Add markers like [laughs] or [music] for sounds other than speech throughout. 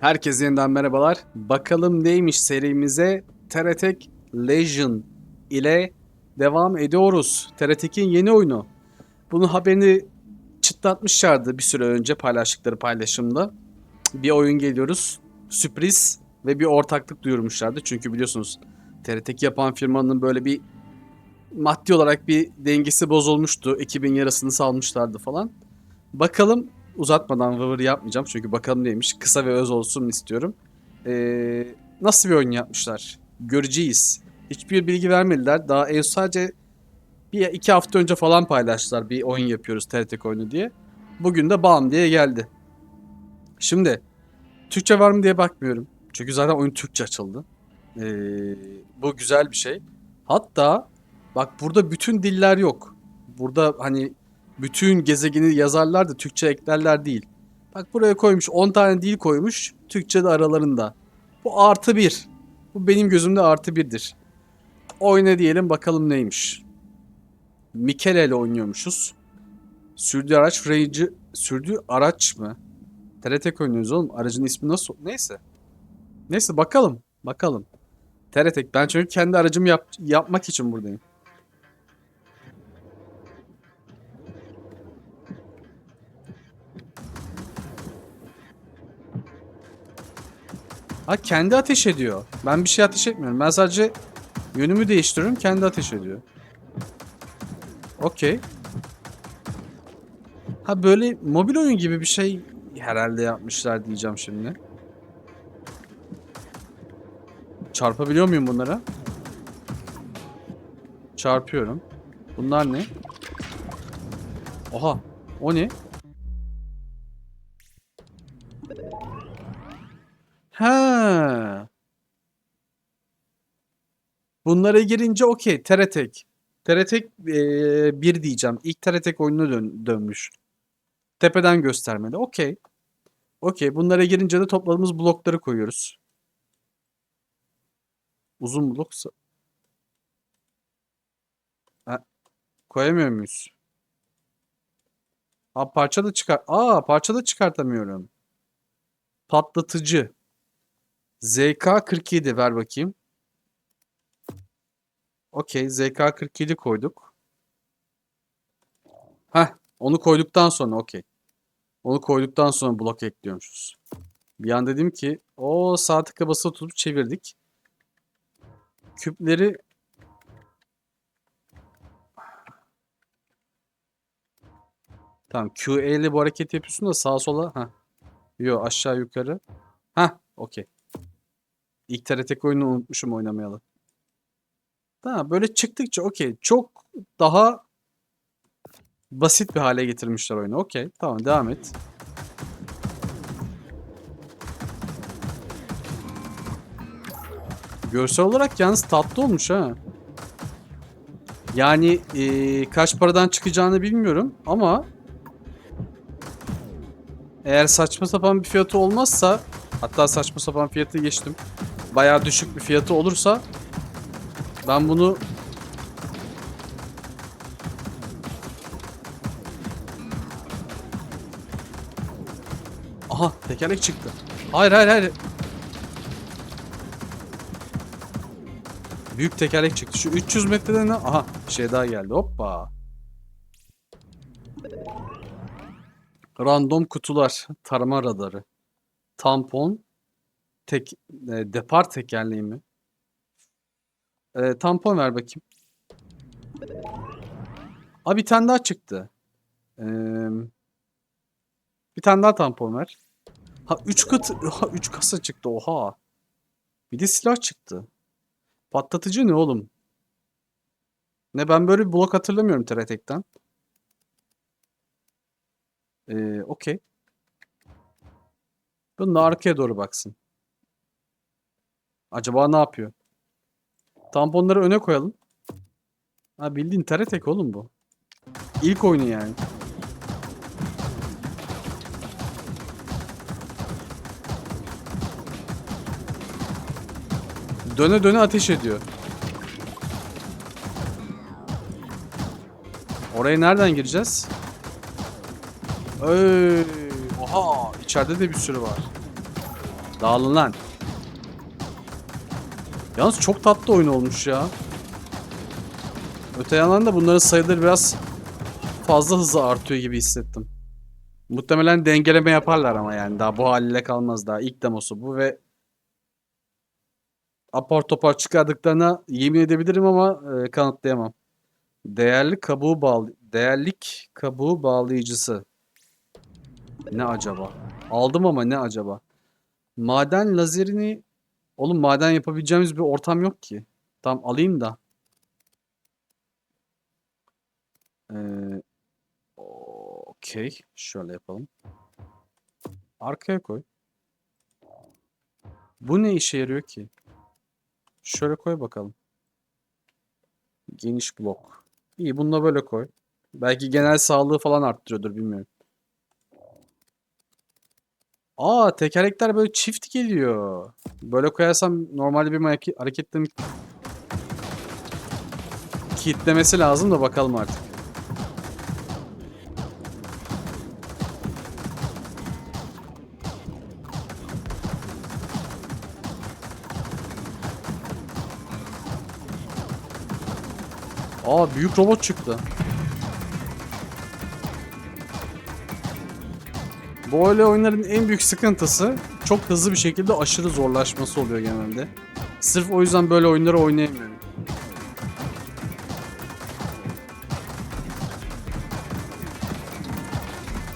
Herkese yeniden merhabalar. Bakalım neymiş serimize TRTek Legion ile devam ediyoruz. TRTek'in yeni oyunu. Bunun haberini çıtlatmışlardı bir süre önce paylaştıkları paylaşımda. Bir oyun geliyoruz. Sürpriz ve bir ortaklık duyurmuşlardı. Çünkü biliyorsunuz TRTek yapan firmanın böyle bir maddi olarak bir dengesi bozulmuştu. Ekibin yarısını salmışlardı falan. Bakalım uzatmadan vıvır yapmayacağım çünkü bakalım neymiş. Kısa ve öz olsun istiyorum. Ee, nasıl bir oyun yapmışlar? Göreceğiz. Hiçbir bilgi vermediler. Daha en sadece bir iki hafta önce falan paylaştılar bir oyun yapıyoruz TRT oyunu diye. Bugün de bam diye geldi. Şimdi Türkçe var mı diye bakmıyorum. Çünkü zaten oyun Türkçe açıldı. Ee, bu güzel bir şey. Hatta bak burada bütün diller yok. Burada hani bütün gezegeni yazarlar da Türkçe eklerler değil. Bak buraya koymuş 10 tane dil koymuş. Türkçe de aralarında. Bu artı bir. Bu benim gözümde artı birdir. Oyna diyelim bakalım neymiş. Mikele ile oynuyormuşuz. Sürdü araç Ranger... Sürdü araç mı? TRT oynuyoruz oğlum. Aracın ismi nasıl? Neyse. Neyse bakalım. Bakalım. TRT. Ben çünkü kendi aracımı yap- yapmak için buradayım. Ha kendi ateş ediyor. Ben bir şey ateş etmiyorum. Ben sadece yönümü değiştiriyorum. Kendi ateş ediyor. Okey. Ha böyle mobil oyun gibi bir şey herhalde yapmışlar diyeceğim şimdi. Çarpabiliyor muyum bunlara? Çarpıyorum. Bunlar ne? Oha. O ne? Bunlara girince okey. Teretek. Teretek eee, bir diyeceğim. İlk Teretek oyununa dön- dönmüş. Tepeden göstermeli. Okey. Okey. Bunlara girince de topladığımız blokları koyuyoruz. Uzun blok. sa- Ha, koyamıyor muyuz? Aa parça da çıkar. Aa parça da çıkartamıyorum. Patlatıcı. ZK 47 ver bakayım. Okey ZK 47 koyduk. Heh onu koyduktan sonra okey. Onu koyduktan sonra blok ekliyormuşuz. Bir an dedim ki o sağ tıka basılı tutup çevirdik. Küpleri Tamam QE ile bu hareketi yapıyorsun da sağa sola. Ha. Yo aşağı yukarı. Ha, okey. İlk TRT oyunu unutmuşum oynamayalı. Tamam böyle çıktıkça okey. Çok daha basit bir hale getirmişler oyunu. Okey. Tamam devam et. Görsel olarak yalnız tatlı olmuş ha. Yani eee, kaç paradan çıkacağını bilmiyorum ama eğer saçma sapan bir fiyatı olmazsa hatta saçma sapan fiyatı geçtim. Bayağı düşük bir fiyatı olursa ben bunu Aha tekerlek çıktı. Hayır hayır hayır. Büyük tekerlek çıktı. Şu 300 metrede ne? Aha bir şey daha geldi. Hoppa. Random kutular. Tarama radarı. Tampon. Tek, e, depar tekerleği mi? E, tampon ver bakayım. Aa bir tane daha çıktı. Ee, bir tane daha tampon ver. Ha 3 kat ha 3 kasa çıktı oha. Bir de silah çıktı. Patlatıcı ne oğlum? Ne ben böyle bir blok hatırlamıyorum TRT'den. Ee, okey. Bunun arkaya doğru baksın. Acaba ne yapıyor? Tamponları öne koyalım. Ha bildiğin TRT oğlum bu. İlk oyunu yani. Döne döne ateş ediyor. Oraya nereden gireceğiz? Ey, oha içeride de bir sürü var. Dağılın lan. Yalnız çok tatlı oyun olmuş ya. Öte yandan da bunların sayıları biraz fazla hızlı artıyor gibi hissettim. Muhtemelen dengeleme yaparlar ama yani daha bu haliyle kalmaz daha ilk demosu bu ve apar topar çıkardıklarına yemin edebilirim ama e, kanıtlayamam. Değerli kabuğu bağlı değerlik kabuğu bağlayıcısı. Ne acaba? Aldım ama ne acaba? Maden lazerini Oğlum maden yapabileceğimiz bir ortam yok ki. Tamam alayım da. Ee, Okey. Şöyle yapalım. Arkaya koy. Bu ne işe yarıyor ki? Şöyle koy bakalım. Geniş blok. İyi bunu da böyle koy. Belki genel sağlığı falan arttırıyordur bilmiyorum. Aa tekerlekler böyle çift geliyor. Böyle koyarsam normalde bir hareket- hareketten kilitlemesi lazım da bakalım artık. Aa büyük robot çıktı. Bu öyle oyunların en büyük sıkıntısı çok hızlı bir şekilde aşırı zorlaşması oluyor genelde. Sırf o yüzden böyle oyunları oynayamıyorum.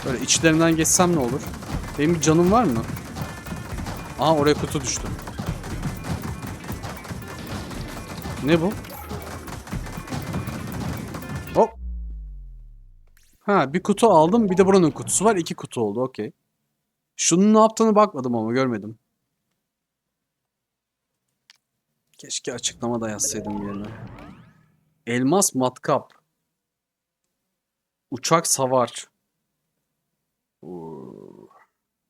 Böyle içlerinden geçsem ne olur? Benim bir canım var mı? Aha oraya kutu düştü. Ne bu? Ha bir kutu aldım bir de buranın kutusu var. iki kutu oldu okey. Şunun ne yaptığını bakmadım ama görmedim. Keşke açıklamada yazsaydım bir yerine. Elmas matkap. Uçak savar.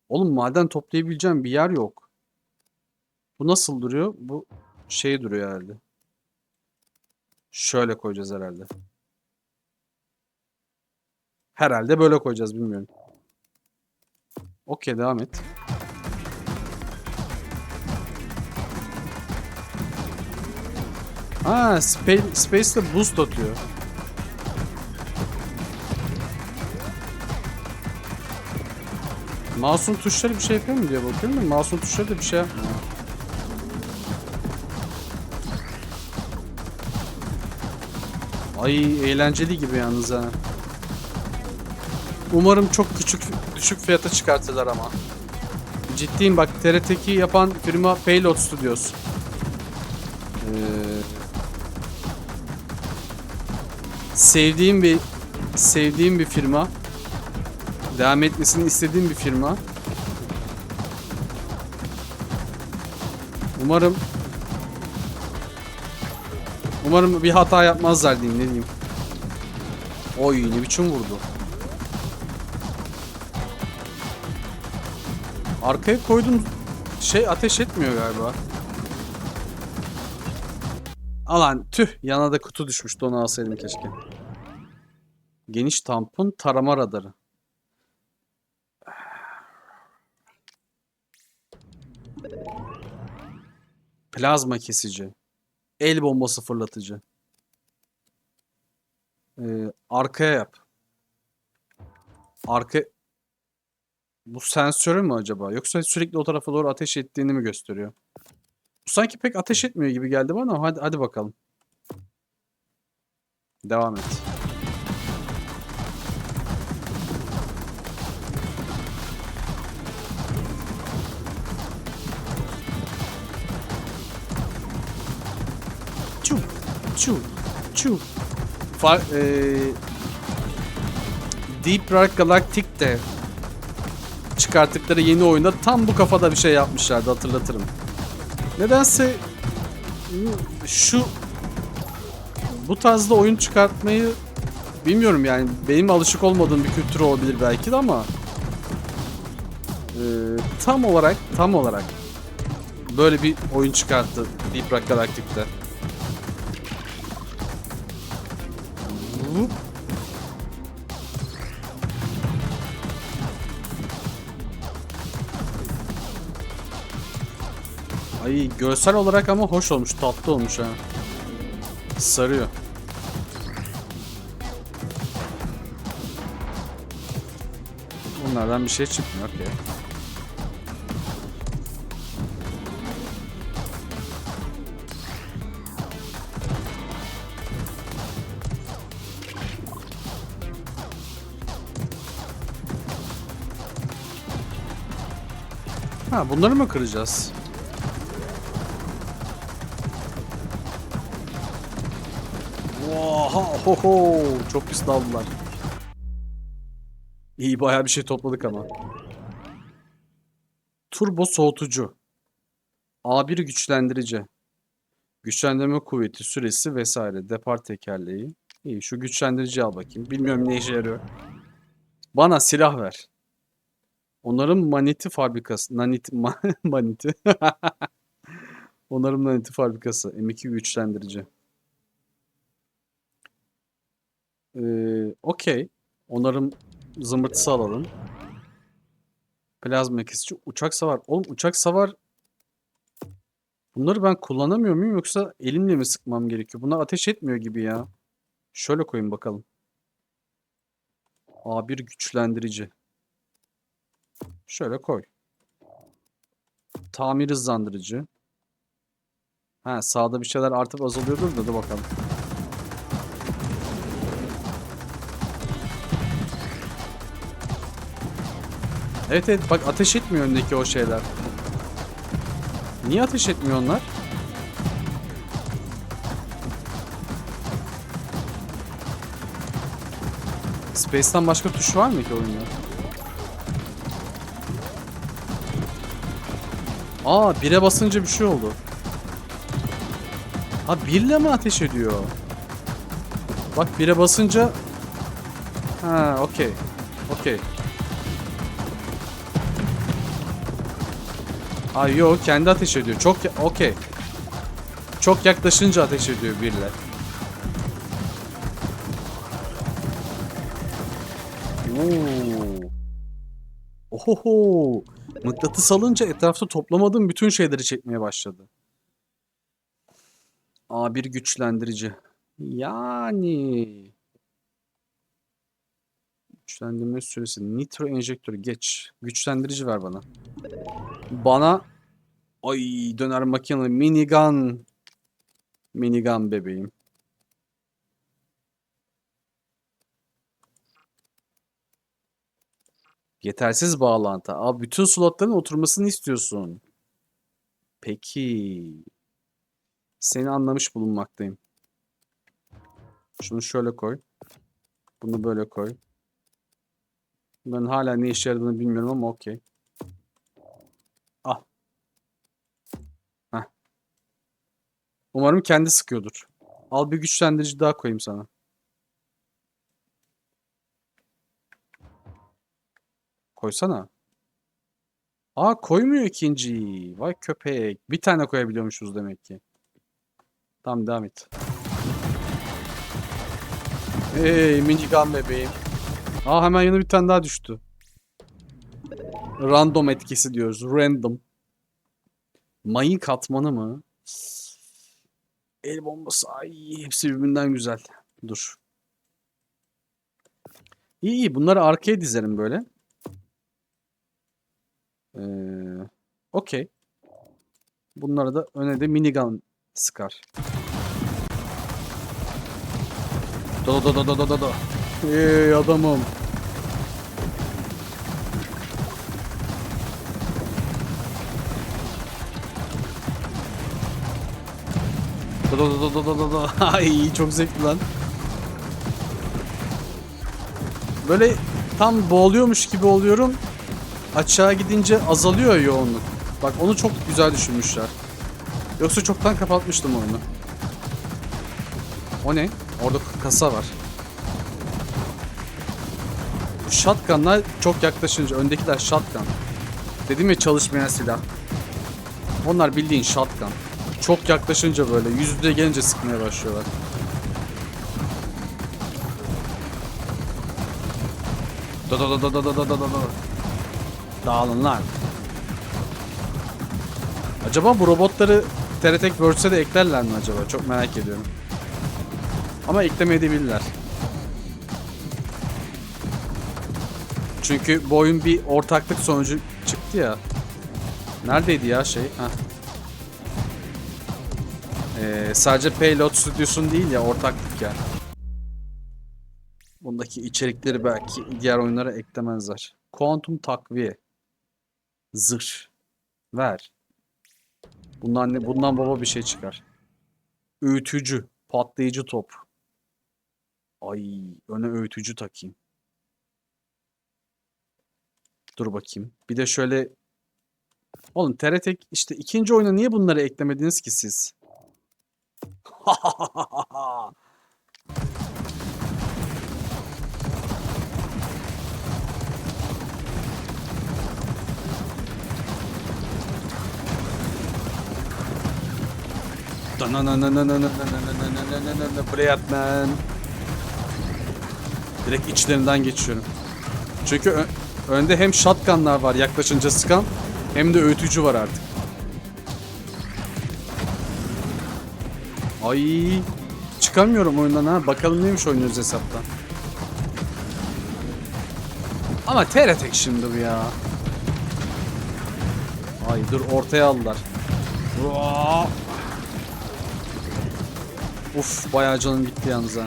Oğlum maden toplayabileceğim bir yer yok. Bu nasıl duruyor? Bu şey duruyor herhalde. Şöyle koyacağız herhalde. Herhalde böyle koyacağız bilmiyorum. Okey devam et. Ha, Space, Space de boost atıyor. Mouse'un tuşları bir şey yapıyor mu diye bakıyorum da mouse'un tuşları da bir şey. Ay eğlenceli gibi yalnız ha. Umarım çok küçük düşük fiyata çıkartırlar ama. Ciddiyim bak TRT2 yapan firma Payload Studios. Ee, sevdiğim bir sevdiğim bir firma. Devam etmesini istediğim bir firma. Umarım Umarım bir hata yapmazlar diyeyim ne diyeyim. Oy ne biçim vurdu. Arkaya koydum şey ateş etmiyor galiba. Alan tüh yana da kutu düşmüştü onu alsaydım keşke. Geniş tampon tarama radarı. Plazma kesici. El bombası fırlatıcı. Ee, arkaya yap. Arka... Bu sensörü mü acaba? Yoksa sürekli o tarafa doğru ateş ettiğini mi gösteriyor? Bu sanki pek ateş etmiyor gibi geldi bana hadi, hadi bakalım. Devam et. Çu, çu, çu. Far, eee Deep Rock Galactic de çıkarttıkları yeni oyunda tam bu kafada bir şey yapmışlardı hatırlatırım. Nedense şu bu tarzda oyun çıkartmayı bilmiyorum yani benim alışık olmadığım bir kültür olabilir belki de ama eee, tam olarak tam olarak böyle bir oyun çıkarttı Deep Rock Galactic'te. Vup. Ay görsel olarak ama hoş olmuş, tatlı olmuş ha. Sarıyor. Bunlardan bir şey çıkmıyor ki. Ha bunları mı kıracağız? Oha ho ho çok pis daldılar. İyi bayağı bir şey topladık ama. Turbo soğutucu. A1 güçlendirici. Güçlendirme kuvveti, süresi vesaire. Depar tekerleği. İyi şu güçlendirici al bakayım. Bilmiyorum ne işe yarıyor. Bana silah ver. Onların maniti fabrikası. Nanit, [laughs] ma, maniti. [laughs] Onların maniti fabrikası. M2 güçlendirici. Ee, Okey. Onarım zımbırtısı alalım. Plazma kesici. Uçak savar. Oğlum uçak savar. Bunları ben kullanamıyor muyum yoksa elimle mi sıkmam gerekiyor? Bunlar ateş etmiyor gibi ya. Şöyle koyayım bakalım. A1 güçlendirici. Şöyle koy. Tamir hızlandırıcı. Ha sağda bir şeyler artıp azalıyordur da dur bakalım. Evet evet bak ateş etmiyor öndeki o şeyler. Niye ateş etmiyor onlar? Space'ten başka tuş var mı ki oyunda? Aa 1'e basınca bir şey oldu. Ha 1 ile mi ateş ediyor? Bak 1'e basınca Ha okey. Okey. Ay yok kendi ateş ediyor. Çok okey. Çok yaklaşınca ateş ediyor birle. Oo. Ohoho. Mıknatıs alınca etrafta toplamadığım bütün şeyleri çekmeye başladı. A1 güçlendirici. Yani güçlendirme süresi nitro enjektörü geç. Güçlendirici ver bana. Bana ay döner makinalı minigun minigun bebeğim. Yetersiz bağlantı. Abi bütün slotların oturmasını istiyorsun. Peki. Seni anlamış bulunmaktayım. Şunu şöyle koy. Bunu böyle koy. Ben hala ne işe yaradığını bilmiyorum ama okey. Umarım kendi sıkıyordur. Al bir güçlendirici daha koyayım sana. Koysana. Aa koymuyor ikinciyi. Vay köpek. Bir tane koyabiliyormuşuz demek ki. Tamam devam et. Hey minigun bebeğim. Aa hemen yanına bir tane daha düştü. Random etkisi diyoruz. Random. Mayın katmanı mı? El bombası. Ay hepsi birbirinden güzel. Dur. İyi iyi bunları arkaya dizerim böyle. Ee, Okey. Bunları da öne de minigun sıkar. Do do do do do do do. Hey adamım. Do do do do do do. [laughs] Ay çok zevkli lan. Böyle tam boğuluyormuş gibi oluyorum. Aşağı gidince azalıyor yoğunluk. Bak onu çok güzel düşünmüşler. Yoksa çoktan kapatmıştım oyunu. O ne? Orada kasa var. Shotgunlar çok yaklaşınca öndekiler shotgun. Dedim ya çalışmayan silah. Onlar bildiğin shotgun. Çok yaklaşınca böyle yüzde gelince sıkmaya başlıyorlar. Da da da da da da da da da. Dağılın lan. Acaba bu robotları TRT Worlds'e de eklerler mi acaba? Çok merak ediyorum. Ama eklemeyebilirler. Çünkü bu oyun bir ortaklık sonucu çıktı ya. Neredeydi ya şey? Heh. Ee, sadece Payload Studios'un değil ya ortaklık ya. Bundaki içerikleri belki diğer oyunlara eklemezler. Kuantum takviye. Zırh. Ver. Bundan ne? Bundan baba bir şey çıkar. Öğütücü. Patlayıcı top. Ay, öne öğütücü takayım. Dur bakayım. Bir de şöyle Oğlum TRT işte ikinci oyuna niye bunları eklemediniz ki siz? [laughs] Buraya man. Direkt içlerinden geçiyorum. Çünkü önde hem shotgunlar var yaklaşınca sıkan hem de öğütücü var artık. Ay çıkamıyorum oyundan ha. Bakalım neymiş oynuyoruz hesapta. Ama TRT şimdi bu ya. Ay dur ortaya aldılar. Uf bayağı canım gitti yalnız ha.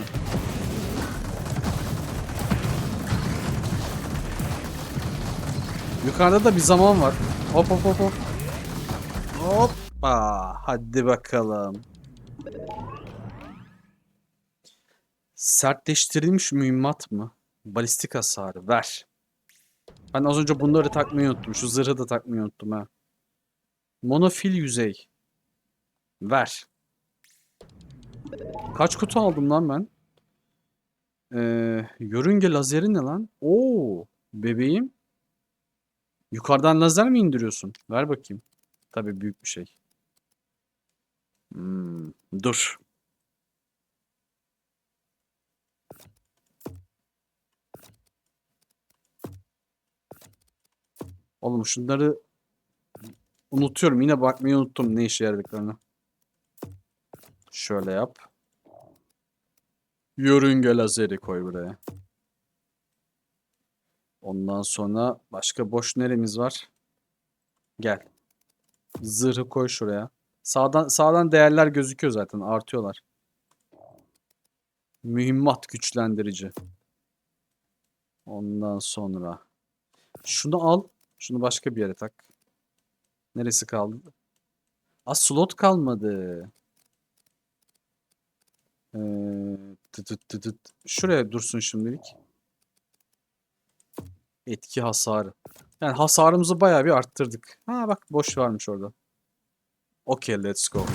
Yukarıda da bir zaman var. Hop hop hop hop. Hoppa. Hadi bakalım. Sertleştirilmiş mühimmat mı? Balistik hasarı. Ver. Ben az önce bunları takmayı unuttum. Şu zırhı da takmayı unuttum ha. Monofil yüzey. Ver. Kaç kutu aldım lan ben? Ee, yörünge lazeri ne lan? Oo, bebeğim. Yukarıdan lazer mi indiriyorsun? Ver bakayım. Tabii büyük bir şey. Hmm, dur. Oğlum şunları unutuyorum. Yine bakmayı unuttum ne işe yaradıklarını. Şöyle yap. Yörünge lazeri koy buraya. Ondan sonra başka boş neremiz var? Gel. Zırhı koy şuraya. Sağdan sağdan değerler gözüküyor zaten. Artıyorlar. Mühimmat güçlendirici. Ondan sonra şunu al. Şunu başka bir yere tak. Neresi kaldı? Aa slot kalmadı. Ee, tıt tıt tıt tıt. Şuraya dursun şimdilik. Etki hasarı. Yani hasarımızı bayağı bir arttırdık. Ha bak boş varmış orada. Okey let's go.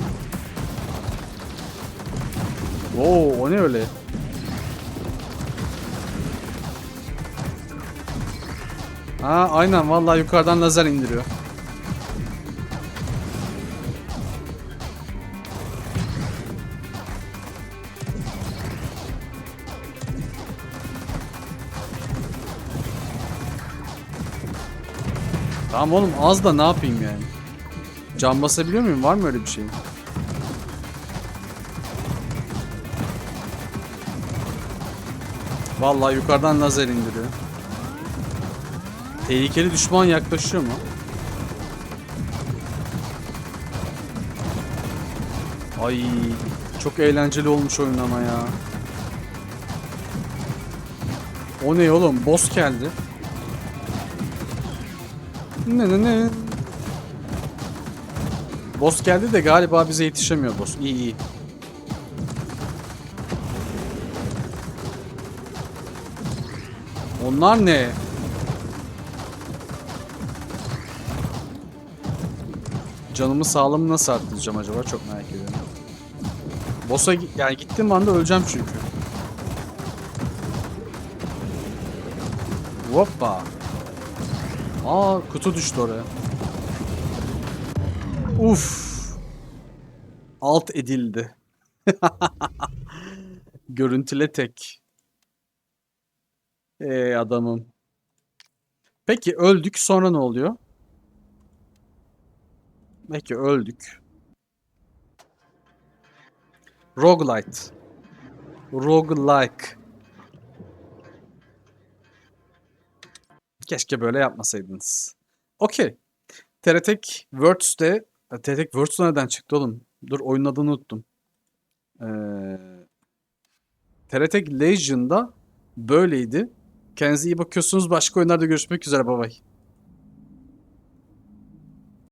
Oo o ne öyle? Ha aynen vallahi yukarıdan lazer indiriyor. Tamam oğlum az da ne yapayım yani? Can basabiliyor muyum? Var mı öyle bir şey? Vallahi yukarıdan lazer indiriyor. Tehlikeli düşman yaklaşıyor mu? Ay çok eğlenceli olmuş oyun ama ya. O ne oğlum? Boss geldi. Ne ne ne. Boss geldi de galiba bize yetişemiyor boss. İyi iyi. Onlar ne? Canımı sağlığımı nasıl arttıracağım acaba? Çok merak ediyorum. Boss'a yani gittiğim anda öleceğim çünkü. Hoppa. Aa kutu düştü oraya. Uf. Alt edildi. [laughs] Görüntüle tek. Ey adamım. Peki öldük sonra ne oluyor? Peki öldük. Roguelite. Roguelike. Keşke böyle yapmasaydınız. Okey. TRTek Words'te TRTek Words nereden çıktı oğlum? Dur oyunun adını unuttum. Ee, TRTek Legion'da böyleydi. Kendinize iyi bakıyorsunuz. Başka oyunlarda görüşmek üzere. Bay bay.